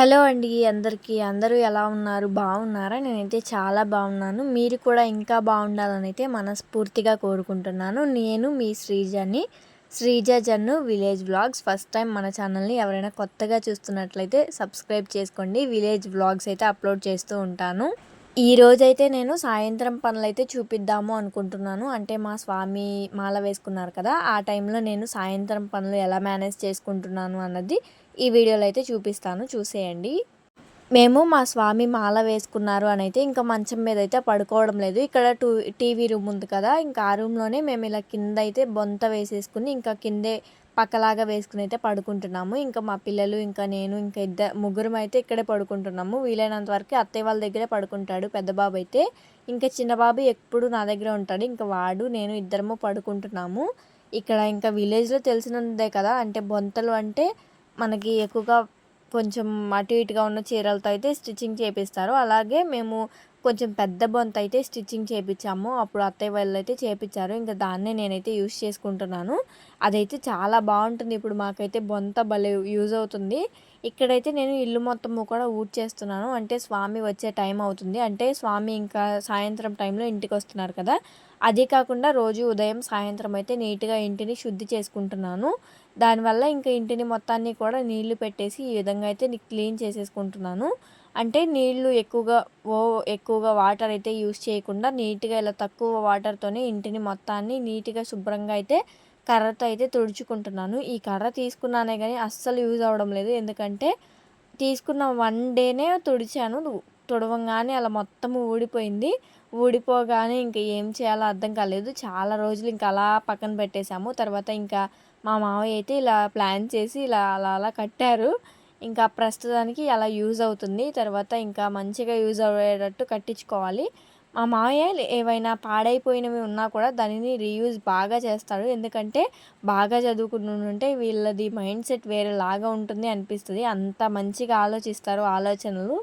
Hello అండి అందరికీ. అందరూ ఎలా ఉన్నారు? బాగున్నారా? నేనైతే చాలా బాగున్నాను. మీరు కూడా ఇంకా బాగుండాలని అయితే మనస్ఫూర్తిగా కోరుకుంటున్నాను. నేను మీ Srijani Sreeja Jannu village vlogs. First time మన ఛానల్ని ఎవరైనా కొత్తగా చూస్తున్నట్లయితే సబ్స్క్రైబ్ చేసుకోండి. విలేజ్ వ్లాగ్స్ అయితే అప్లోడ్ చేస్తూ ఉంటాను. ఈ రోజైతే నేను సాయంత్రం పనులైతే చూపిద్దాము అనుకుంటున్నాను. అంటే మా స్వామి మాల వేసుకున్నారు కదా ఆ టైంలో నేను సాయంత్రం పనులు ఎలా మేనేజ్ చేసుకుంటున్నాను అన్నది ఈ వీడియోలో అయితే చూపిస్తాను చూసేయండి. మేము మా స్వామి మాల వేసుకున్నారు అని అయితే ఇంకా మంచం మీద అయితే పడుకోవడం లేదు. ఇక్కడ టూ టీవీ రూమ్ ఉంది కదా ఇంకా ఆ రూమ్లోనే మేము ఇలా కింద అయితే బొంత వేసేసుకుని ఇంకా కిందే పక్కలాగా వేసుకుని అయితే పడుకుంటున్నాము. ఇంకా మా పిల్లలు ఇంకా నేను ఇంకా ఇద్దరు ముగ్గురం అయితే ఇక్కడే పడుకుంటున్నాము. వీలైనంత వరకు అత్తయ్య వాళ్ళ దగ్గరే పడుకుంటాడు పెద్ద బాబు అయితే. ఇంకా చిన్న బాబు ఎప్పుడు నా దగ్గర ఉంటాడు ఇంకా వాడు నేను ఇద్దరము పడుకుంటున్నాము. ఇక్కడ ఇంకా విలేజ్లో తెలిసినదే కదా అంటే బొంతలు అంటే మనకి ఎక్కువగా కొంచెం అటు ఇటుగా ఉన్న చీరలతో అయితే స్టిచ్చింగ్ చేపిస్తారు. అలాగే మేము కొంచెం పెద్ద బొంత అయితే స్టిచ్చింగ్ చేయించాము అప్పుడు అత్తయ్య వాళ్ళు అయితే చేయించారు ఇంకా దాన్నే నేనైతే యూస్ చేసుకుంటున్నాను. అదైతే చాలా బాగుంటుంది. ఇప్పుడు మాకైతే బొంత భలే యూజ్ అవుతుంది. ఇక్కడైతే నేను ఇల్లు మొత్తము కూడా ఊడ్ చేస్తున్నాను అంటే స్వామి వచ్చే టైం అవుతుంది. అంటే స్వామి ఇంకా సాయంత్రం టైంలో ఇంటికి వస్తున్నారు కదా. అదే కాకుండా రోజు ఉదయం సాయంత్రం అయితే నీట్గా ఇంటిని శుద్ధి చేసుకుంటున్నాను. దానివల్ల ఇంకా ఇంటిని మొత్తాన్ని కూడా నీళ్ళు పెట్టేసి ఈ విధంగా అయితే క్లీన్ చేసేసుకుంటున్నాను. అంటే నీళ్ళు ఎక్కువగా ఓ ఎక్కువగా వాటర్ అయితే యూస్ చేయకుండా నీట్గా ఇలా తక్కువ వాటర్తోనే ఇంటిని మొత్తాన్ని నీట్గా శుభ్రంగా అయితే కర్రతో అయితే తుడుచుకుంటున్నాను. ఈ కర్ర తీసుకున్నానే కానీ అస్సలు యూజ్ అవ్వడం లేదు. ఎందుకంటే తీసుకున్న వన్ డేనే తుడిచాను. తుడవంగానే అలా మొత్తం ఊడిపోయింది. ఊడిపోగానే ఇంకా ఏం చేయాలో అర్థం కాలేదు. చాలా రోజులు ఇంకా అలా పక్కన పెట్టేశాము. తర్వాత ఇంకా మా మావయ్య అయితే ఇలా ప్లాన్ చేసి ఇలా అలా అలా కట్టారు. ఇంకా ప్రస్తుతానికి అలా యూజ్ అవుతుంది. తర్వాత ఇంకా మంచిగా యూజ్ అయ్యేటట్టు కట్టించుకోవాలి. మా మావయ్య ఏవైనా పాడైపోయినవి ఉన్నా కూడా దానిని రీయూజ్ బాగా చేస్తాడు. ఎందుకంటే బాగా చదువుకుంటుంటే వీళ్ళది మైండ్ సెట్ వేరేలాగా ఉంటుంది అనిపిస్తుంది. అంత మంచిగా ఆలోచిస్తారు ఆలోచనలు.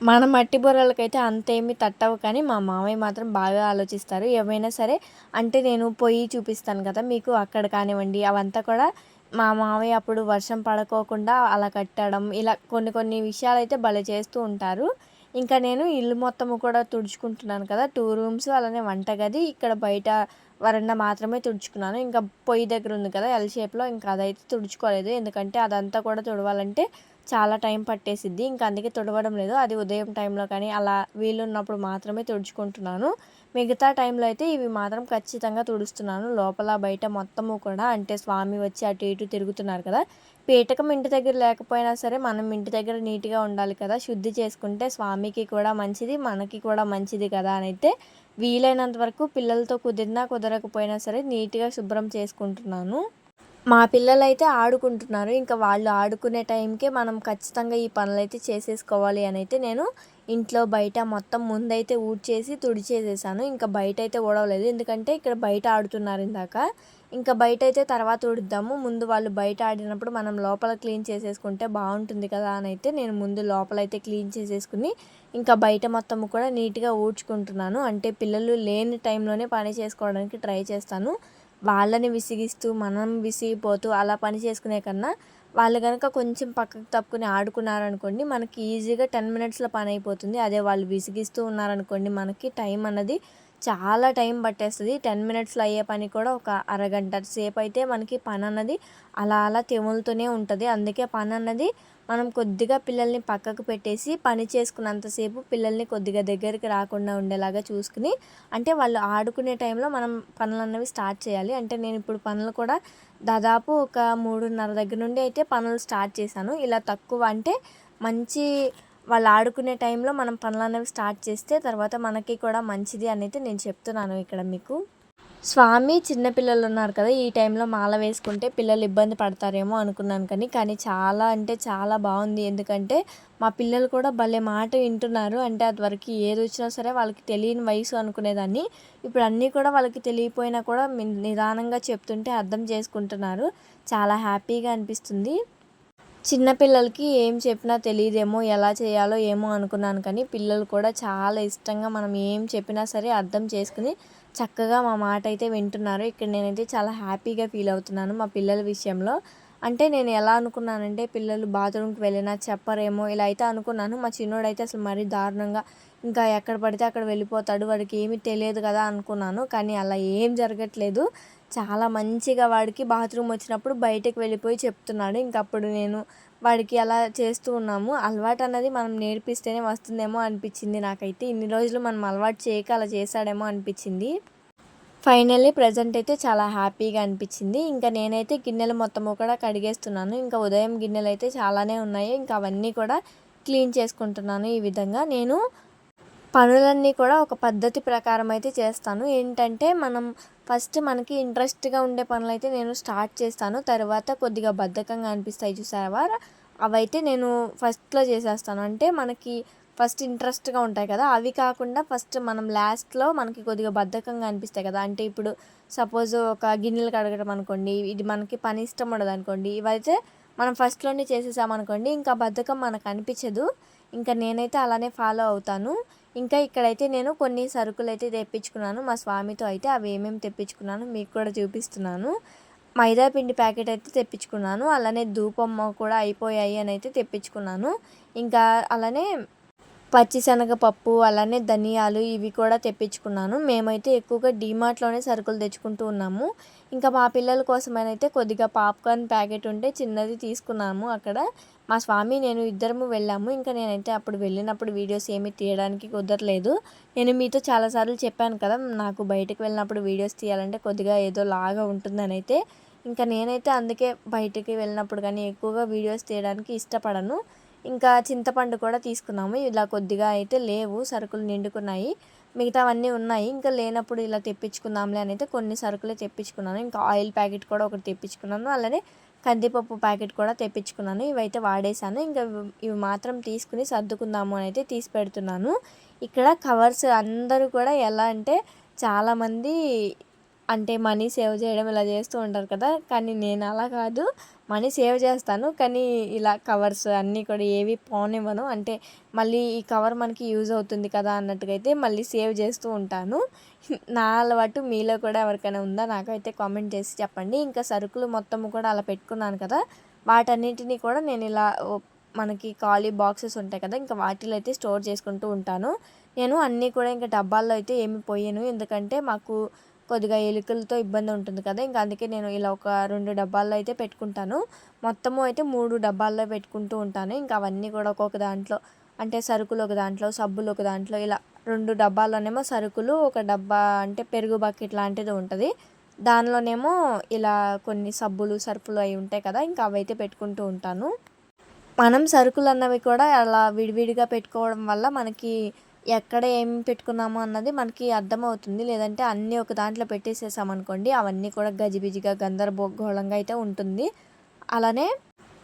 మన మట్టి బుర్రలకైతే అంతేమీ తట్టవు కానీ మా మామయ్య మాత్రం బాగా ఆలోచిస్తారు. ఏమైనా సరే అంటే నేను పొయ్యి చూపిస్తాను కదా మీకు అక్కడ కానివ్వండి అవంతా కూడా మా మామయ్య అప్పుడు వర్షం పడుకోకుండా అలా కట్టడం ఇలా కొన్ని కొన్ని విషయాలు అయితే భలే చేస్తూ ఉంటారు. ఇంకా నేను ఇల్లు మొత్తము కూడా తుడుచుకుంటున్నాను కదా టూ రూమ్స్ అలానే వంటగది ఇక్కడ బయట వరండా మాత్రమే తుడుచుకున్నాను. ఇంకా పొయ్యి దగ్గర ఉంది కదా ఎల్ షేప్లో ఇంకా అదైతే తుడుచుకోలేదు. ఎందుకంటే అదంతా కూడా తుడవాలంటే చాలా టైం పట్టేసిద్ది. ఇంకా అందుకే తుడవడం లేదు. అది ఉదయం టైంలో కానీ అలా వీలున్నప్పుడు మాత్రమే తుడుచుకుంటున్నాను. మిగతా టైంలో అయితే ఇవి మాత్రం ఖచ్చితంగా తుడుస్తున్నాను. లోపల బయట మొత్తము కూడా అంటే స్వామి వచ్చి అటు ఇటు తిరుగుతున్నారు కదా. పీటకం ఇంటి దగ్గర లేకపోయినా సరే మనం ఇంటి దగ్గర నీట్గా ఉండాలి కదా. శుద్ధి చేసుకుంటే స్వామికి కూడా మంచిది మనకి కూడా మంచిది కదా అని అయితే వీలైనంత వరకు పిల్లలతో కుదిరినా కుదరకపోయినా సరే నీట్గా శుభ్రం చేసుకుంటున్నాను. మా పిల్లలు అయితే ఆడుకుంటున్నారు. ఇంకా వాళ్ళు ఆడుకునే టైంకే మనం ఖచ్చితంగా ఈ పనులు అయితే చేసేసుకోవాలి అని అయితే నేను ఇంట్లో బయట మొత్తం ముందైతే ఊడ్చేసి తుడిచేసేసాను. ఇంకా బయట అయితే ఊడవలేదు. ఎందుకంటే ఇక్కడ బయట ఆడుతున్నారు ఇందాక. ఇంకా బయట అయితే తర్వాత ఊడుద్దాము. ముందు వాళ్ళు బయట ఆడినప్పుడు మనం లోపల క్లీన్ చేసేసుకుంటే బాగుంటుంది కదా అని అయితే నేను ముందు లోపల అయితే క్లీన్ చేసేసుకుని ఇంకా బయట మొత్తం కూడా నీట్గా ఊడ్చుకుంటున్నాను. అంటే పిల్లలు లేని టైంలోనే పని చేసుకోవడానికి ట్రై చేస్తాను. వాళ్ళని విసిగిస్తూ మనం విసిగిపోతూ అలా పని చేసుకునే కన్నా వాళ్ళు కనుక కొంచెం పక్కకు తప్పుకుని ఆడుకున్నారనుకోండి మనకి ఈజీగా టెన్ మినిట్స్లో పని అయిపోతుంది అదే వాళ్ళు విసిగిస్తూ ఉన్నారనుకోండి మనకి టైం అన్నది చాలా టైం పట్టేస్తుంది. టెన్ మినిట్స్లో అయ్యే పని కూడా ఒక అరగంట సేపు అయితే మనకి పని అన్నది అలా అలా తెములుతూనే ఉంటుంది. అందుకే పని అన్నది మనం కొద్దిగా పిల్లల్ని పక్కకు పెట్టేసి పని చేసుకున్నంతసేపు పిల్లల్ని కొద్దిగా దగ్గరికి రాకుండా ఉండేలాగా చూసుకుని అంటే వాళ్ళు ఆడుకునే టైంలో మనం పనులు అన్నవి స్టార్ట్ చేయాలి. అంటే నేను ఇప్పుడు పనులు కూడా దాదాపు ఒక మూడున్నర దగ్గర నుండి అయితే పనులు స్టార్ట్ చేశాను. ఇలా తక్కువ అంటే మంచి వాళ్ళు ఆడుకునే టైంలో మనం పనులు అనేవి స్టార్ట్ చేస్తే తర్వాత మనకి కూడా మంచిది అనేది నేను చెప్తున్నాను ఇక్కడ మీకు. స్వామి చిన్నపిల్లలు ఉన్నారు కదా ఈ టైంలో మాల వేసుకుంటే పిల్లలు ఇబ్బంది పడతారేమో అనుకున్నాను కానీ కానీ చాలా అంటే చాలా బాగుంది. ఎందుకంటే మా పిల్లలు కూడా భలే మాట వింటున్నారు. అంటే అది వరకు ఏది వచ్చినా సరే వాళ్ళకి తెలియని వయసు అనుకునేదాన్ని. ఇప్పుడు అన్నీ కూడా వాళ్ళకి తెలియపోయినా కూడా నిదానంగా చెప్తుంటే అర్థం చేసుకుంటున్నారు. చాలా హ్యాపీగా అనిపిస్తుంది. చిన్నపిల్లలకి ఏం చెప్పినా తెలియదేమో ఎలా చేయాలో ఏమో అనుకున్నాను కానీ పిల్లలు కూడా చాలా ఇష్టంగా మనం ఏం చెప్పినా సరే అర్థం చేసుకుని చక్కగా మా మాట అయితే వింటున్నారు. ఇక్కడ నేనైతే చాలా హ్యాపీగా ఫీల్ అవుతున్నాను మా పిల్లల విషయంలో. అంటే నేను ఎలా అనుకున్నానంటే పిల్లలు బాత్రూమ్కి వెళ్ళినా చెప్పరేమో ఇలా అయితే అనుకున్నాను. మా చిన్నోడైతే అసలు మరీ దారుణంగా ఇంకా ఎక్కడ పడితే అక్కడ వెళ్ళిపోతాడు వాడికి ఏమీ తెలియదు కదా అనుకున్నాను. కానీ అలా ఏం జరగట్లేదు. చాలా మంచిగా వాడికి బాత్రూమ్ వచ్చినప్పుడు బయటకు వెళ్ళిపోయి చెప్తున్నాడు. ఇంకప్పుడు నేను వాడికి అలా చేస్తూ ఉన్నాము. అలవాటు అన్నది మనం నేర్పిస్తేనే వస్తుందేమో అనిపించింది నాకైతే. ఇన్ని రోజులు మనం అలవాటు చేయక అలా చేశాడేమో అనిపించింది. ఫైనల్లీ ప్రజెంట్ అయితే చాలా హ్యాపీగా అనిపించింది. ఇంకా నేనైతే గిన్నెలు మొత్తం కూడా కడిగేస్తున్నాను. ఇంకా ఉదయం గిన్నెలు అయితే చాలానే ఉన్నాయి. ఇంకా అవన్నీ కూడా క్లీన్ చేసుకుంటున్నాను ఈ విధంగా. నేను పనులన్నీ కూడా ఒక పద్ధతి ప్రకారం అయితే చేస్తాను. ఏంటంటే మనం ఫస్ట్ మనకి ఇంట్రెస్ట్గా ఉండే పనులు అయితే నేను స్టార్ట్ చేస్తాను. తర్వాత కొద్దిగా బద్ధకంగా అనిపిస్తాయి చూసావా? అవైతే నేను ఫస్ట్లో చేసేస్తాను. అంటే మనకి ఫస్ట్ ఇంట్రెస్ట్గా ఉంటాయి కదా అవి కాకుండా ఫస్ట్ మనం లాస్ట్లో మనకి కొద్దిగా బద్ధకంగా అనిపిస్తాయి కదా. అంటే ఇప్పుడు సపోజ్ ఒక గిన్నెలు కడగడం అనుకోండి ఇది మనకి పని ఇష్టం ఉండదు అనుకోండి ఇవైతే మనం ఫస్ట్లోనే చేసేసామనుకోండి ఇంకా బద్ధకం మనకు అనిపించదు. ఇంకా నేనైతే అలానే ఫాలో అవుతాను. ఇంకా ఇక్కడైతే నేను కొన్ని సరుకులు అయితే తెప్పించుకున్నాను. మా స్వామితో అయితే అవి ఏమేమి తెప్పించుకున్నాను మీకు కూడా చూపిస్తున్నాను. మైదా పిండి ప్యాకెట్ అయితే తెప్పించుకున్నాను. అలానే ధూపమ్మ కూడా అయిపోయాయి అని అయితే తెప్పించుకున్నాను. ఇంకా అలానే పచ్చిశనగపప్పు అలానే ధనియాలు ఇవి కూడా తెప్పించుకున్నాను. మేమైతే ఎక్కువగా డీమార్ట్లోనే సరుకులు తెచ్చుకుంటూ ఉన్నాము. ఇంకా మా పిల్లల కోసమైనైతే కొద్దిగా పాప్కార్న్ ప్యాకెట్ ఉంటే చిన్నది తీసుకున్నాము అక్కడ. మా స్వామి నేను ఇద్దరము వెళ్ళాము. ఇంకా నేనైతే అప్పుడు వెళ్ళినప్పుడు వీడియోస్ ఏమీ తీయడానికి కుదరలేదు. నేను మీతో చాలాసార్లు చెప్పాను కదా నాకు బయటకు వెళ్ళినప్పుడు వీడియోస్ తీయాలంటే కొద్దిగా ఏదో లాగా ఉంటుందని అయితే ఇంకా నేనైతే అందుకే బయటికి వెళ్ళినప్పుడు కానీ ఎక్కువగా వీడియోస్ తీయడానికి ఇష్టపడను. ఇంకా చింతపండు కూడా తీసుకున్నాము. ఇలా కొద్దిగా అయితే లేవు సరుకులు నిండుకున్నాయి. మిగతావన్నీ ఉన్నాయి. ఇంకా లేనప్పుడు ఇలా తెప్పించుకుందాంలే అని అయితే కొన్ని సరుకులే తెప్పించుకున్నాను. ఇంకా ఆయిల్ ప్యాకెట్ కూడా ఒకటి తెప్పించుకున్నాను. అలానే కందిపప్పు ప్యాకెట్ కూడా తెప్పించుకున్నాను. ఇవైతే వాడేసాను ఇంకా ఇవి మాత్రం తీసుకుని సర్దుకుందాము అని అయితే తీసి పెడుతున్నాను. ఇక్కడ కవర్స్ అందరూ కూడా ఎలా అంటే చాలామంది అంటే మనీ సేవ్ చేయడం ఇలా చేస్తూ ఉంటారు కదా. కానీ నేను అలా కాదు. మనీ సేవ్ చేస్తాను. కానీ ఇలా కవర్స్ అన్నీ కూడా ఏవి పోనివ్వను. అంటే మళ్ళీ ఈ కవర్ మనకి యూజ్ అవుతుంది కదా అన్నట్టుగా అయితే మళ్ళీ సేవ్ చేస్తూ ఉంటాను. నా అలవాటు మీలో కూడా ఎవరికైనా ఉందా? నాకైతే కామెంట్ చేసి చెప్పండి. ఇంకా సరుకులు మొత్తం కూడా అలా పెట్టుకున్నాను కదా. వాటన్నిటిని కూడా నేను ఇలా మనకి ఖాళీ బాక్సెస్ ఉంటాయి కదా ఇంకా వాటిలో అయితే స్టోర్ చేసుకుంటూ ఉంటాను. నేను అన్నీ కూడా ఇంకా డబ్బాల్లో అయితే ఏమి పోయాను. ఎందుకంటే మాకు కొద్దిగా ఎలుకలతో ఇబ్బంది ఉంటుంది కదా ఇంకా అందుకే నేను ఇలా ఒక రెండు డబ్బాల్లో అయితే పెట్టుకుంటాను. మొత్తము అయితే మూడు డబ్బాల్లో పెట్టుకుంటూ ఉంటాను. ఇంకా అవన్నీ కూడా ఒక్కొక్క దాంట్లో అంటే సరుకులు ఒక దాంట్లో సబ్బులు ఒక దాంట్లో ఇలా రెండు డబ్బాల్లోనేమో సరుకులు ఒక డబ్బా అంటే పెరుగు బకెట్ లాంటిది ఉంటుంది. దానిలోనేమో ఇలా కొన్ని సబ్బులు సరుకులు అవి ఉంటాయి కదా ఇంకా అవైతే పెట్టుకుంటూ ఉంటాను. మనం సరుకులు అన్నవి కూడా అలా విడివిడిగా పెట్టుకోవడం వల్ల మనకి ఎక్కడ ఏం పెట్టుకున్నాము అన్నది మనకి అర్థమవుతుంది. లేదంటే అన్నీ ఒక దాంట్లో పెట్టేసేసామనుకోండి అవన్నీ కూడా గజిబిజిగా గందరగోళంగా అయితే ఉంటుంది. అలానే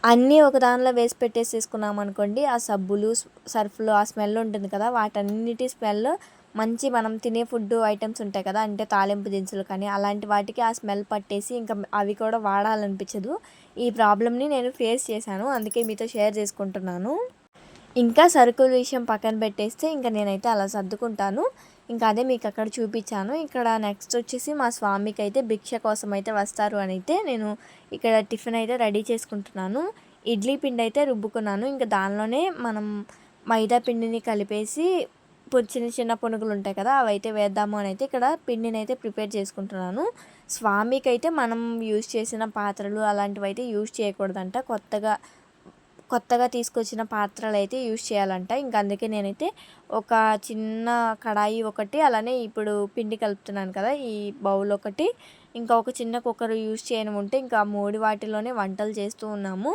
అన్నీ ఒక దానిలో వేసి పెట్టేసేసుకున్నాం అనుకోండి ఆ సబ్బులు సర్ఫ్లు ఆ స్మెల్ ఉంటుంది కదా వాటన్నిటి స్మెల్ మంచి మనం తినే ఫుడ్ ఐటమ్స్ ఉంటాయి కదా అంటే తాలింపు దినుసులు కానీ అలాంటి వాటికి ఆ స్మెల్ పట్టేసి ఇంకా అవి కూడా వాడాలనిపించదు. ఈ ప్రాబ్లమ్ని నేను ఫేస్ చేశాను అందుకే మీతో షేర్ చేసుకుంటున్నాను. ఇంకా సరుకుల విషయం పక్కన పెట్టేస్తే ఇంకా నేనైతే అలా సర్దుకుంటాను. ఇంకా అదే మీకు అక్కడ చూపించాను. ఇక్కడ నెక్స్ట్ వచ్చేసి మా స్వామికి అయితే భిక్ష కోసం అయితే వస్తారు అని అయితే నేను ఇక్కడ టిఫిన్ అయితే రెడీ చేసుకుంటున్నాను. ఇడ్లీ పిండి అయితే రుబ్బుకున్నాను. ఇంకా దానిలోనే మనం మైదా పిండిని కలిపేసి చిన్న చిన్న పునుగులు ఉంటాయి కదా అవి అయితే వేద్దాము అని అయితే ఇక్కడ పిండిని అయితే ప్రిపేర్ చేసుకుంటున్నాను. స్వామికి అయితే మనం యూజ్ చేసిన పాత్రలు అలాంటివి అయితే యూజ్ చేయకూడదంట. కొత్తగా కొత్తగా తీసుకొచ్చిన పాత్రలు అయితే యూజ్ చేయాలంట. ఇంకా అందుకే నేనైతే ఒక చిన్న కడాయి ఒకటి అలానే ఇప్పుడు పిండి కలుపుతున్నాను కదా ఈ బౌల్ ఒకటి. ఇంకా ఒక చిన్న కుక్కర్ యూజ్ చేయడం ఉంటే ఇంకా మూడు వాటిలోనే వంటలు చేస్తూ ఉన్నాము.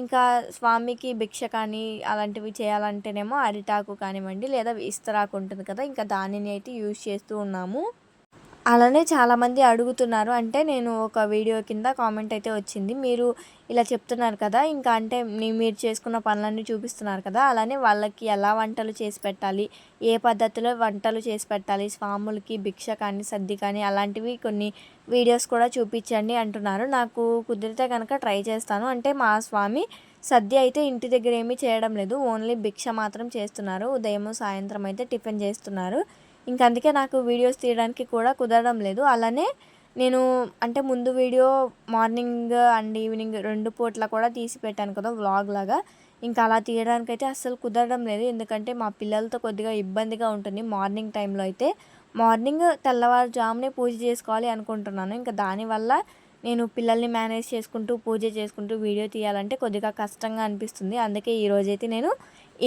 ఇంకా స్వామికి భిక్ష కానీ అలాంటివి చేయాలంటేనేమో అరిటాకు కానివ్వండి లేదా ఇస్తరాకు ఉంటుంది కదా ఇంకా దానిని అయితే యూజ్ చేస్తూ ఉన్నాము. అలానే చాలామంది అడుగుతున్నారు. అంటే నేను ఒక వీడియో కింద కామెంట్ అయితే వచ్చింది. మీరు ఇలా చెప్తున్నారు కదా ఇంకా అంటే మీరు చేసుకున్న పనులన్నీ చూపిస్తున్నారు కదా అలానే వాళ్ళకి ఎలా వంటలు చేసి పెట్టాలి ఏ పద్ధతిలో వంటలు చేసి పెట్టాలి స్వాములకి భిక్ష కానీ సద్ది కానీ అలాంటివి కొన్ని వీడియోస్ కూడా చూపించండి అంటున్నారు. నాకు కుదిరితే కనుక ట్రై చేస్తాను. అంటే మా స్వామి సద్య అయితే ఇంటి దగ్గర ఏమీ చేయడం లేదు. ఓన్లీ భిక్ష మాత్రం చేస్తున్నారు. ఉదయం సాయంత్రం అయితే టిఫిన్ చేస్తున్నారు. ఇంక అందుకే నాకు వీడియోస్ తీయడానికి కూడా కుదరడం లేదు. అలానే నేను అంటే ముందు వీడియో మార్నింగ్ అండ్ ఈవినింగ్ రెండు పూట్ల కూడా తీసి పెట్టాను కదా వ్లాగ్ లాగా. ఇంకా అలా తీయడానికైతే అస్సలు కుదరడం లేదు. ఎందుకంటే మా పిల్లలతో కొద్దిగా ఇబ్బందిగా ఉంటుంది మార్నింగ్ టైంలో అయితే. మార్నింగ్ తెల్లవారుజామునే పూజ చేసుకోవాలి అనుకుంటున్నాను. ఇంకా దానివల్ల నేను పిల్లల్ని మేనేజ్ చేసుకుంటూ పూజ చేసుకుంటూ వీడియో తీయాలంటే కొద్దిగా కష్టంగా అనిపిస్తుంది. అందుకే ఈరోజైతే నేను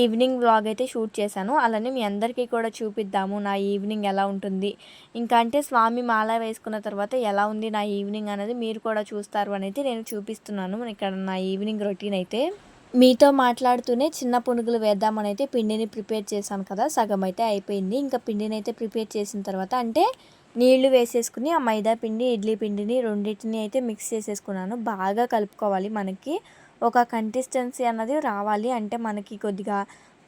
ఈవినింగ్ వ్లాగ్ అయితే షూట్ చేశాను. అలానే మీ అందరికీ కూడా చూపిద్దాము నా ఈవినింగ్ ఎలా ఉంటుంది. ఇంకా అంటే స్వామి మాల వేసుకున్న తర్వాత ఎలా ఉంది నా ఈవినింగ్ అనేది మీరు కూడా చూస్తారు అనేది నేను చూపిస్తున్నాను. ఇక్కడ నా ఈవినింగ్ రొటీన్ అయితే మీతో మాట్లాడుతూనే చిన్న పునుగులు వేద్దామని అయితే పిండిని ప్రిపేర్ చేశాను కదా సగం అయితే అయిపోయింది. ఇంకా పిండిని అయితే ప్రిపేర్ చేసిన తర్వాత అంటే నీళ్ళు వేసేసుకుని ఆ మైదా పిండి ఇడ్లీ పిండిని రెండింటిని అయితే మిక్స్ చేసేసుకున్నాను. బాగా కలుపుకోవాలి మనకి. ఒక కన్సిస్టెన్సీ అన్నది రావాలి. అంటే మనకి కొద్దిగా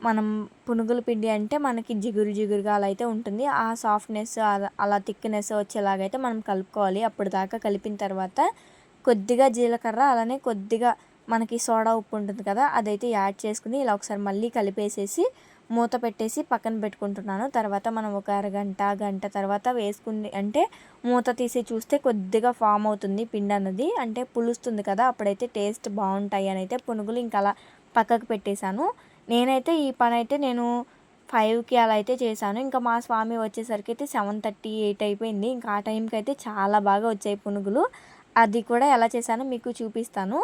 మనం పునుగుల పిండి అంటే మనకి జిగురు జిగురుగా అలా అయితే ఉంటుంది. ఆ సాఫ్ట్నెస్ అలా థిక్నెస్ వచ్చేలాగైతే మనం కలుపుకోవాలి. అప్పుడు దాకా కలిపిన తర్వాత కొద్దిగా జీలకర్ర అలానే కొద్దిగా మనకి సోడా ఉప్పు ఉంటుంది కదా అదైతే యాడ్ చేసుకుని ఇలా ఒకసారి మళ్ళీ కలిపేసేసి మూత పెట్టేసి పక్కన పెట్టుకుంటున్నాను. తర్వాత మనం ఒక అరగంట గంట తర్వాత వేసుకుని అంటే మూత తీసి చూస్తే కొద్దిగా ఫామ్ అవుతుంది పిండి అన్నది. అంటే పులుస్తుంది కదా అప్పుడైతే టేస్ట్ బాగుంటాయి అని అయితే పునుగులు ఇంకా అలా పక్కకు పెట్టేశాను. నేనైతే ఈ పని అయితే నేను ఫైవ్కి అలా అయితే చేశాను. ఇంకా మా స్వామి వచ్చేసరికి అయితే సెవెన్ థర్టీ ఎయిట్ అయిపోయింది. ఇంకా ఆ టైంకి అయితే చాలా బాగా వచ్చాయి పునుగులు. అది కూడా ఎలా చేశానో మీకు చూపిస్తాను.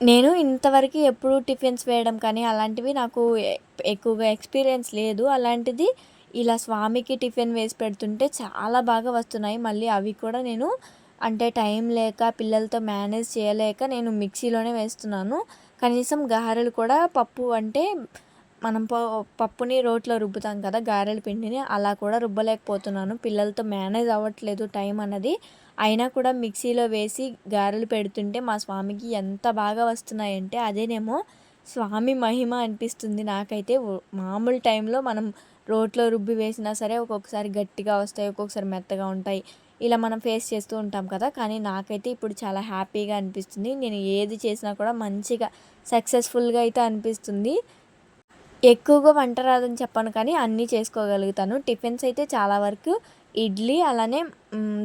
నేను ఇంతవరకు ఎప్పుడు టిఫిన్స్ వేయడం కానీ అలాంటివి నాకు ఎక్కువగా ఎక్స్పీరియన్స్ లేదు. అలాంటిది ఇలా స్వామికి టిఫిన్ వేసి పెడుతుంటే చాలా బాగా వస్తున్నాయి. మళ్ళీ అవి కూడా నేను అంటే టైం లేక పిల్లలతో మేనేజ్ చేయలేక నేను మిక్సీలోనే వేస్తున్నాను. కనీసం గారెలు కూడా పప్పు అంటే మనం పప్పుని రోట్లో రుబ్బుతాం కదా గారెల పిండిని అలా కూడా రుబ్బలేకపోతున్నాను. పిల్లలతో మేనేజ్ అవ్వట్లేదు టైం అన్నది. అయినా కూడా మిక్సీలో వేసి గారెలు పెడుతుంటే మా స్వామికి ఎంత బాగా వస్తున్నాయంటే అదేనేమో స్వామి మహిమ అనిపిస్తుంది నాకైతే. మామూలు టైంలో మనం రోట్లో రుబ్బి వేసినా సరే ఒక్కొక్కసారి గట్టిగా వస్తాయి ఒక్కొక్కసారి మెత్తగా ఉంటాయి. ఇలా మనం ఫేస్ చేస్తూ ఉంటాం కదా కానీ నాకైతే ఇప్పుడు చాలా హ్యాపీగా అనిపిస్తుంది. నేను ఏది చేసినా కూడా మంచిగా సక్సెస్ఫుల్గా అయితే అనిపిస్తుంది. ఎక్కువగా వంట రాదని చెప్పను కానీ అన్నీ చేసుకోగలుగుతాను. టిఫిన్స్ అయితే చాలా వరకు ఇడ్లీ అలానే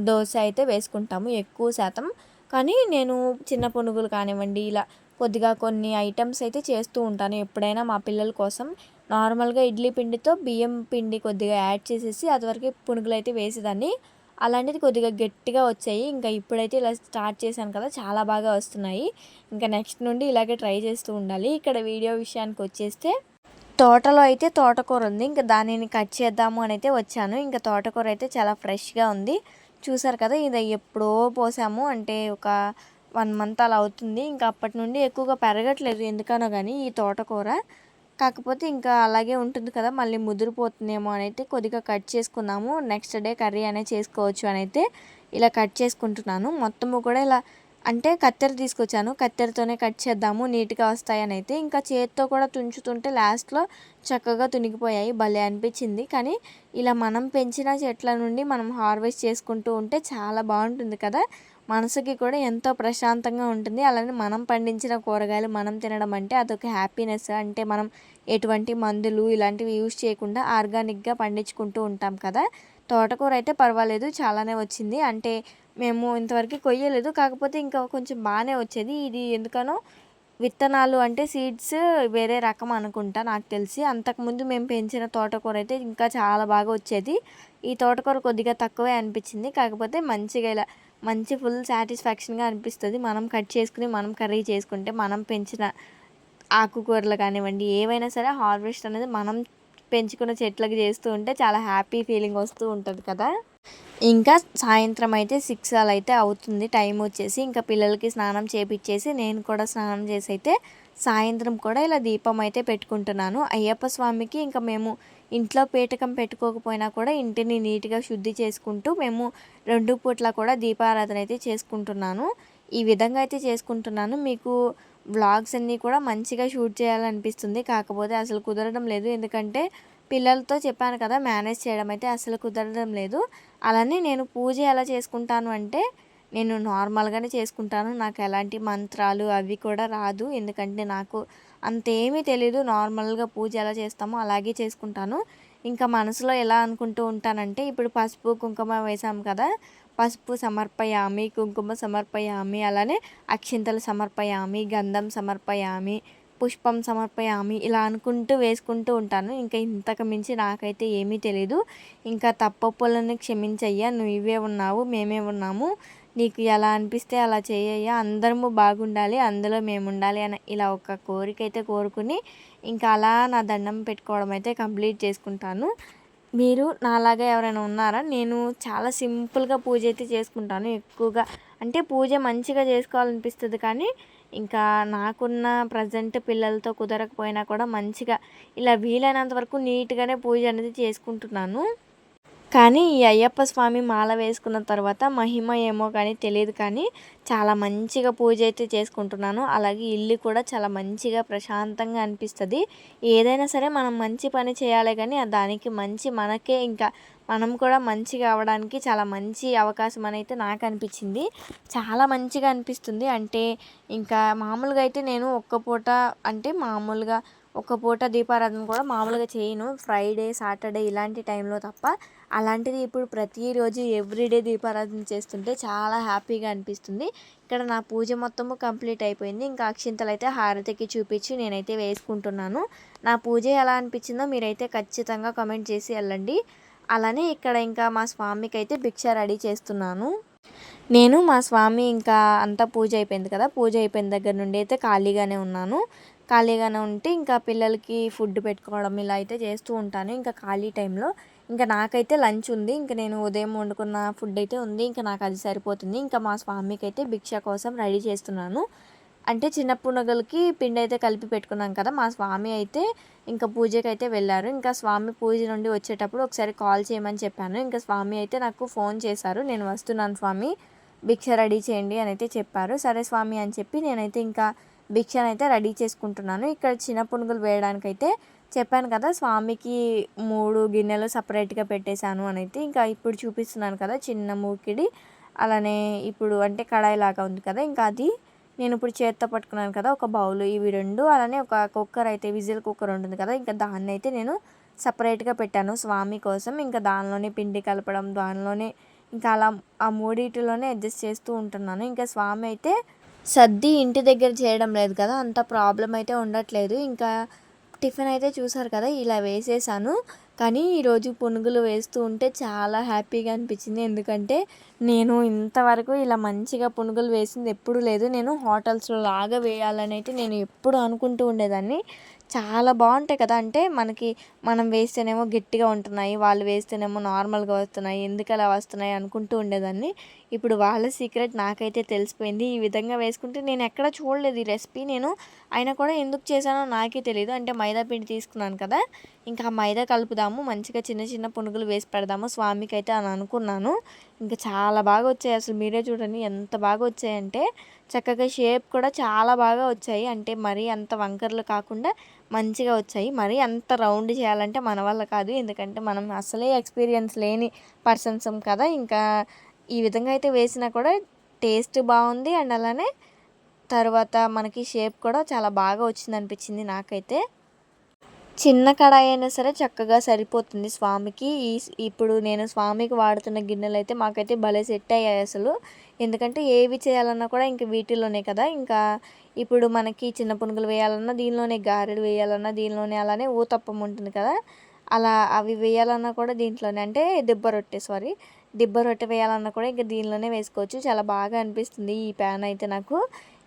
దోశ అయితే వేసుకుంటాము ఎక్కువ శాతం. కానీ నేను చిన్న పునుగులు కానివ్వండి ఇలా కొద్దిగా కొన్ని ఐటమ్స్ అయితే చేస్తూ ఉంటాను ఎప్పుడైనా మా పిల్లల కోసం. నార్మల్గా ఇడ్లీ పిండితో బియ్యం పిండి కొద్దిగా యాడ్ చేసేసి అదివరకు పునుగులు అయితే వేసేదాన్ని. అలాంటిది కొద్దిగా గట్టిగా వచ్చాయి. ఇంకా ఇప్పుడైతే ఇలా స్టార్ట్ చేశాను కదా చాలా బాగా వస్తున్నాయి. ఇంకా నెక్స్ట్ నుండి ఇలాగే ట్రై చేస్తూ ఉండాలి. ఇక్కడ వీడియో విషయానికి వచ్చేస్తే తోటలో అయితే తోటకూర ఉంది. ఇంకా దానిని కట్ చేద్దాము అని అయితే వచ్చాను. ఇంకా తోటకూర అయితే చాలా ఫ్రెష్గా ఉంది. చూసారు కదా ఇది ఎప్పుడో పోసాము. అంటే ఒక వన్ మంత్ అలా అవుతుంది. ఇంకా అప్పటి నుండి ఎక్కువగా పెరగట్లేదు ఎందుకనో కానీ ఈ తోటకూర. కాకపోతే ఇంకా అలాగే ఉంటుంది కదా మళ్ళీ ముదిరిపోతుందేమో అని అయితే కొద్దిగా కట్ చేసుకున్నాము. నెక్స్ట్ డే కర్రీ అనే చేసుకోవచ్చు అని అయితే ఇలా కట్ చేసుకుంటున్నాను. మొత్తము కూడా ఇలా అంటే కత్తెర తీసుకొచ్చాను. కత్తెరతోనే కట్ చేద్దాము. నీట్గా వస్తాయని అయితే ఇంకా చేతితో కూడా తుంచుతుంటే లాస్ట్లో చక్కగా తునిగిపోయాయి. భలే అనిపించింది. కానీ ఇలా మనం పెంచిన చెట్ల నుండి మనం హార్వెస్ట్ చేసుకుంటూ ఉంటే చాలా బాగుంటుంది కదా. మనసుకి కూడా ఎంతో ప్రశాంతంగా ఉంటుంది. అలానే మనం పండించిన కూరగాయలు మనం తినడం అంటే అదొక హ్యాపీనెస్. అంటే మనం ఎటువంటి మందులు ఇలాంటివి యూజ్ చేయకుండా ఆర్గానిక్గా పండించుకుంటూ ఉంటాం కదా. తోటకూర అయితే పర్వాలేదు చాలానే వచ్చింది. అంటే మేము ఇంతవరకు కొయ్యలేదు. కాకపోతే ఇంకా కొంచెం బాగానే వచ్చేది. ఇది ఎందుకనో విత్తనాలు అంటే సీడ్స్ వేరే రకం అనుకుంటా నాకు తెలిసి. అంతకుముందు మేము పెంచిన తోటకూర అయితే ఇంకా చాలా బాగా వచ్చేది. ఈ తోటకూర కొద్దిగా తక్కువే అనిపించింది. కాకపోతే మంచిగా ఇలా మంచి ఫుల్ సాటిస్ఫాక్షన్గా అనిపిస్తుంది. మనం కట్ చేసుకుని మనం కర్రీ చేసుకుంటే మనం పెంచిన ఆకుకూరలు కానివ్వండి ఏవైనా సరే హార్వెస్ట్ అనేది మనం పెంచుకున్న చెట్లకి చేస్తూ ఉంటే చాలా హ్యాపీ ఫీలింగ్ వస్తూ ఉంటుంది కదా. ఇంకా సాయంత్రం అయితే సిక్స్ అలా అయితే అవుతుంది. టైం వచ్చేసి ఇంకా పిల్లలకి స్నానం చేపించేసి నేను కూడా స్నానం చేసి అయితే సాయంత్రం కూడా ఇలా దీపం అయితే పెట్టుకుంటున్నాను. అయ్యప్ప స్వామికి ఇంకా మేము ఇంట్లో పీటకం పెట్టుకోకపోయినా కూడా ఇంటిని నీట్గా శుద్ధి చేసుకుంటూ మేము రెండు పూట్ల కూడా దీపారాధన అయితే చేసుకుంటున్నాను. ఈ విధంగా అయితే చేసుకుంటున్నాను. మీకు వ్లాగ్స్ అన్నీ కూడా మంచిగా షూట్ చేయాలనిపిస్తుంది. కాకపోతే అసలు కుదరడం లేదు. ఎందుకంటే పిల్లలతో చెప్పాను కదా మేనేజ్ చేయడం అయితే అసలు కుదరడం లేదు. అలానే నేను పూజ ఎలా చేసుకుంటాను అంటే నేను నార్మల్గానే చేసుకుంటాను. నాకు ఎలాంటి మంత్రాలు అవి కూడా రాదు. ఎందుకంటే నాకు అంతేమీ తెలీదు నార్మల్గా పూజ ఎలా చేస్తామో అలాగే చేసుకుంటాను. ఇంకా మనసులో ఎలా అనుకుంటూ ఉంటానంటే ఇప్పుడు పసుపు కుంకుమ వేసాం కదా పసుపు సమర్పయామి కుంకుమ సమర్పయామి అలానే అక్షింతలు సమర్పయామి గంధం సమర్పయామి పుష్పం సమర్పయామి ఇలా అనుకుంటూ వేసుకుంటూ ఉంటాను. ఇంకా ఇంతకు మించి నాకైతే ఏమీ తెలీదు. ఇంకా తప్పొప్పులను క్షమించయ్యా నువ్వే ఉన్నావు మేమే ఉన్నాము. నీకు ఎలా అనిపిస్తే అలా చేయయ్యా అందరము బాగుండాలి అందులో మేము ఉండాలి అని ఇలా ఒక కోరిక అయితే కోరుకుని ఇంకా అలా నా దండం పెట్టుకోవడం అయితే కంప్లీట్ చేసుకుంటాను. మీరు నాలాగా ఎవరైనా ఉన్నారా? నేను చాలా సింపుల్గా పూజ అయితే చేసుకుంటాను ఎక్కువగా. అంటే పూజ మంచిగా చేసుకోవాలనిపిస్తుంది కానీ ఇంకా నాకున్న ప్రజెంట్ పిల్లలతో కుదరకపోయినా కూడా మంచిగా ఇలా వీలైనంత వరకు నీట్గానే పూజ అనేది చేసుకుంటున్నాను. కానీ ఈ అయ్యప్ప స్వామి మాల వేసుకున్న తర్వాత మహిమ ఏమో కానీ తెలియదు కానీ చాలా మంచిగా పూజ అయితే చేసుకుంటున్నాను. అలాగే ఇల్లు కూడా చాలా మంచిగా ప్రశాంతంగా అనిపిస్తుంది. ఏదైనా సరే మనం మంచి పని చేయాలి కానీ దానికి మంచి మనకే ఇంకా మనం కూడా మంచిగా అవ్వడానికి చాలా మంచి అవకాశం అని అయితే నాకు అనిపించింది. చాలా మంచిగా అనిపిస్తుంది. అంటే ఇంకా మామూలుగా అయితే నేను ఒక్క పూట అంటే మామూలుగా ఒక పూట దీపారాధన కూడా మామూలుగా చేయను. ఫ్రైడే సాటర్డే ఇలాంటి టైంలో తప్ప అలాంటిది ఇప్పుడు ప్రతిరోజు ఎవ్రీడే దీపారాధన చేస్తుంటే చాలా హ్యాపీగా అనిపిస్తుంది. ఇక్కడ నా పూజ మొత్తము కంప్లీట్ అయిపోయింది. ఇంకా అక్షింతలు అయితే హారతికి చూపించి నేనైతే వేసుకుంటున్నాను. నా పూజ ఎలా అనిపించిందో మీరైతే ఖచ్చితంగా కమెంట్ చేసి వెళ్ళండి. అలానే ఇక్కడ ఇంకా మా స్వామికి అయితే భిక్ష రెడీ చేస్తున్నాను. నేను మా స్వామి ఇంకా అంతా పూజ అయిపోయింది కదా. పూజ అయిపోయిన దగ్గర నుండి అయితే ఖాళీగానే ఉన్నాను. ఖాళీగానే ఉంటే ఇంకా పిల్లలకి ఫుడ్ పెట్టుకోవడం ఇలా అయితే చేస్తూ ఉంటాను. ఇంకా ఖాళీ టైంలో ఇంకా నాకైతే లంచ్ ఉంది. ఇంకా నేను ఉదయం వండుకున్న ఫుడ్ అయితే ఉంది. ఇంకా నాకు అది సరిపోతుంది. ఇంకా మా స్వామికి అయితే భిక్ష కోసం రెడీ చేస్తున్నాను. అంటే చిన్న పునగలకి పిండి అయితే కలిపి పెట్టుకున్నాం కదా మా స్వామి అయితే ఇంకా పూజకి అయితే వెళ్ళారు. ఇంకా స్వామి పూజ నుండి వచ్చేటప్పుడు ఒకసారి కాల్ చేయమని చెప్పాను. ఇంకా స్వామి అయితే నాకు ఫోన్ చేశారు. నేను వస్తున్నాను స్వామి భిక్ష రెడీ చేయండి అని అయితే చెప్పారు. సరే స్వామి అని చెప్పి నేనైతే ఇంకా భిక్షనైతే అయితే రెడీ చేసుకుంటున్నాను. ఇక్కడ చిన్న పునుగులు వేయడానికైతే చెప్పాను కదా స్వామికి మూడు గిన్నెలు సపరేట్గా పెట్టేశాను అని అయితే ఇంకా ఇప్పుడు చూపిస్తున్నాను కదా చిన్న మూకిడి అలానే ఇప్పుడు అంటే కడాయి లాగా ఉంది కదా ఇంకా అది నేను ఇప్పుడు చేత్తో పట్టుకున్నాను కదా ఒక బౌల్ ఇవి రెండు అలానే ఒక కుక్కర్ అయితే విజిల్ కుక్కర్ ఉంటుంది కదా ఇంకా దాన్ని అయితే నేను సపరేట్గా పెట్టాను స్వామి కోసం ఇంకా దానిలోనే పిండి కలపడం దానిలోనే ఇంకా అలా ఆ మూడిటిలోనే అడ్జస్ట్ చేస్తూ ఉంటున్నాను ఇంకా స్వామి అయితే సర్ది ఇంటి దగ్గర చేయడం లేదు కదా అంత ప్రాబ్లం అయితే ఉండట్లేదు ఇంకా టిఫిన్ అయితే చూసారు కదా ఇలా వేసేసాను. కానీ ఈరోజు పునుగులు వేస్తూ ఉంటే చాలా హ్యాపీగా అనిపించింది. ఎందుకంటే నేను ఇంతవరకు ఇలా మంచిగా పునుగులు వేసింది ఎప్పుడు లేదు. నేను హోటల్స్లో లాగా వేయాలని అయితే నేను ఎప్పుడు అనుకుంటూ ఉండేదాన్ని. చాలా బాగుంటాయి కదా. అంటే మనకి మనం వేస్తేనేమో గట్టిగా ఉంటున్నాయి వాళ్ళు వేస్తేనేమో నార్మల్గా వస్తున్నాయి ఎందుకు అలా వస్తున్నాయి అనుకుంటూ ఉండేదాన్ని. ఇప్పుడు వాళ్ళ సీక్రెట్ నాకైతే తెలిసిపోయింది. ఈ విధంగా వేసుకుంటే నేను ఎక్కడ చూడలేదు ఈ రెసిపీ. నేను అయినా కూడా ఎందుకు చేశానో నాకే తెలియదు అంటే మైదా పిండి తీసుకున్నాను కదా. ఇంకా మైదా కలుపుదాము మంచిగా చిన్న చిన్న పునుగులు వేసి పెడదాము. స్వామికి అయితే అని అనుకున్నాను. ఇంకా చాలా బాగా వచ్చాయి. అసలు మీరే చూడండి ఎంత బాగా వచ్చాయంటే చక్కగా షేప్ కూడా చాలా బాగా వచ్చాయి. అంటే మరీ అంత వంకర్లు కాకుండా మంచిగా వచ్చాయి. మరీ అంత రౌండ్ చేయాలంటే మన వల్ల కాదు. ఎందుకంటే మనం అసలే ఎక్స్పీరియన్స్ లేని పర్సన్స్ కదా. ఇంకా ఈ విధంగా అయితే వేసినా కూడా టేస్ట్ బాగుంది. అండ్ అలానే తర్వాత మనకి షేప్ కూడా చాలా బాగా వచ్చింది అనిపించింది నాకైతే. చిన్న కడాయి అయినా సరే చక్కగా సరిపోతుంది స్వామికి. ఈ ఇప్పుడు నేను స్వామికి వాడుతున్న గిన్నెలు అయితే మాకైతే భలే సెట్ అయ్యాయి అసలు. ఎందుకంటే ఏవి చేయాలన్నా కూడా ఇంక వీటిలోనే కదా. ఇంకా ఇప్పుడు మనకి చిన్న పునుగులు వేయాలన్నా దీనిలోనే గారెలు వేయాలన్నా దీనిలోనే అలానే ఊతప్పం ఉంటుంది కదా. అలా అవి వేయాలన్నా కూడా దీంట్లోనే. అంటే దిబ్బ రొట్టె సారీ. దిబ్బ రొట్టె వేయాలన్నా కూడా ఇంకా దీనిలోనే వేసుకోవచ్చు. చాలా బాగా అనిపిస్తుంది ఈ ప్యాన్ అయితే నాకు.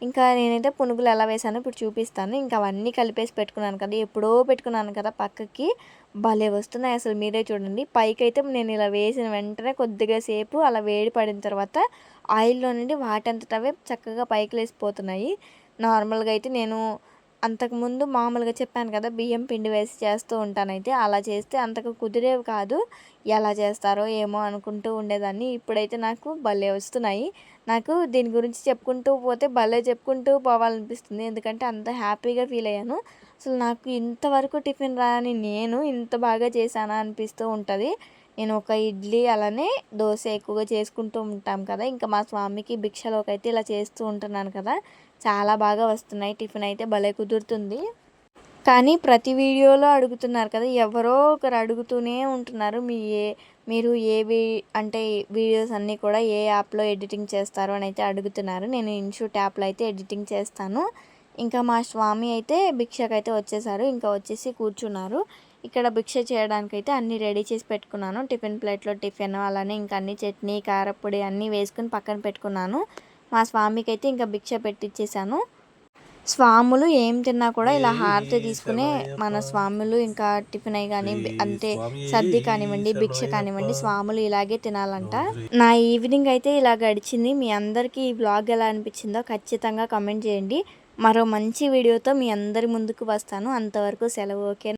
ఇంకా నేనైతే పునుగులు ఎలా వేసానో ఇప్పుడు చూపిస్తాను. ఇంకా అవన్నీ కలిపేసి పెట్టుకున్నాను కదా ఎప్పుడో పెట్టుకున్నాను కదా పక్కకి. భలే వస్తున్నాయి అసలు మీరే చూడండి. పైకి అయితే నేను ఇలా వేసిన వెంటనే కొద్దిగా సేపు అలా వేడి పడిన తర్వాత ఆయిల్లో నుండి వాటంతటవే చక్కగా పైకి లేసిపోతున్నాయి. నార్మల్గా అయితే నేను అంతకుముందు మామూలుగా చెప్పాను కదా బియ్యం పిండి వేసి చేస్తూ ఉంటానైతే అలా చేస్తే అంతకు కుదిరేవి కాదు. ఎలా చేస్తారో ఏమో అనుకుంటూ ఉండేదాన్ని. ఇప్పుడైతే నాకు భలే వస్తున్నాయి. నాకు దీని గురించి చెప్పుకుంటూ పోతే భలే చెప్పుకుంటూ పోవాలనిపిస్తుంది. ఎందుకంటే అంత హ్యాపీగా ఫీల్ అయ్యాను. అసలు నాకు ఇంతవరకు టిఫిన్ రాని నేను ఇంత బాగా చేశానా అనిపిస్తూ ఉంటుంది. నేను ఒక ఇడ్లీ అలానే దోశ ఎక్కువగా చేసుకుంటూ ఉంటాం కదా. ఇంకా మా స్వామికి భిక్షలోకి అయితే ఇలా చేస్తూ ఉంటున్నాను కదా. చాలా బాగా వస్తున్నాయి. టిఫిన్ అయితే భలే కుదురుతుంది. కానీ ప్రతి వీడియోలో అడుగుతున్నారు కదా ఎవరో ఒకరు అడుగుతూనే ఉంటున్నారు. మీ ఏ మీరు ఏ వీ అంటే వీడియోస్ అన్నీ కూడా ఏ యాప్లో ఎడిటింగ్ చేస్తారు అని అయితే అడుగుతున్నారు. నేను ఇన్షూట్ యాప్లో అయితే ఎడిటింగ్ చేస్తాను. ఇంకా మా స్వామి అయితే భిక్షకైతే వచ్చేసారు. ఇంకా వచ్చేసి కూర్చున్నారు. ఇక్కడ భిక్ష చేయడానికైతే అన్నీ రెడీ చేసి పెట్టుకున్నాను. టిఫిన్ ప్లేట్లో టిఫిన్ అలానే ఇంకా అన్ని చట్నీ కారపొడి అన్నీ వేసుకుని పక్కన పెట్టుకున్నాను. మా స్వామికి అయితే ఇంకా భిక్ష పెట్టించేసాను స్వాములు ఏం తిన్నా కూడా ఇలా హారతి తీసుకునే మన స్వాములు ఇంకా టిఫిన్ అయి కానీ అంటే సర్ది కానివ్వండి భిక్ష కానివ్వండి స్వాములు ఇలాగే తినాలంట. నా ఈవినింగ్ అయితే ఇలా గడిచింది. మీ అందరికీ ఈ బ్లాగ్ ఎలా అనిపించిందో ఖచ్చితంగా కమెంట్ చేయండి. మరో మంచి వీడియోతో మీ అందరి ముందుకు వస్తాను. అంతవరకు సెలవు ఓకే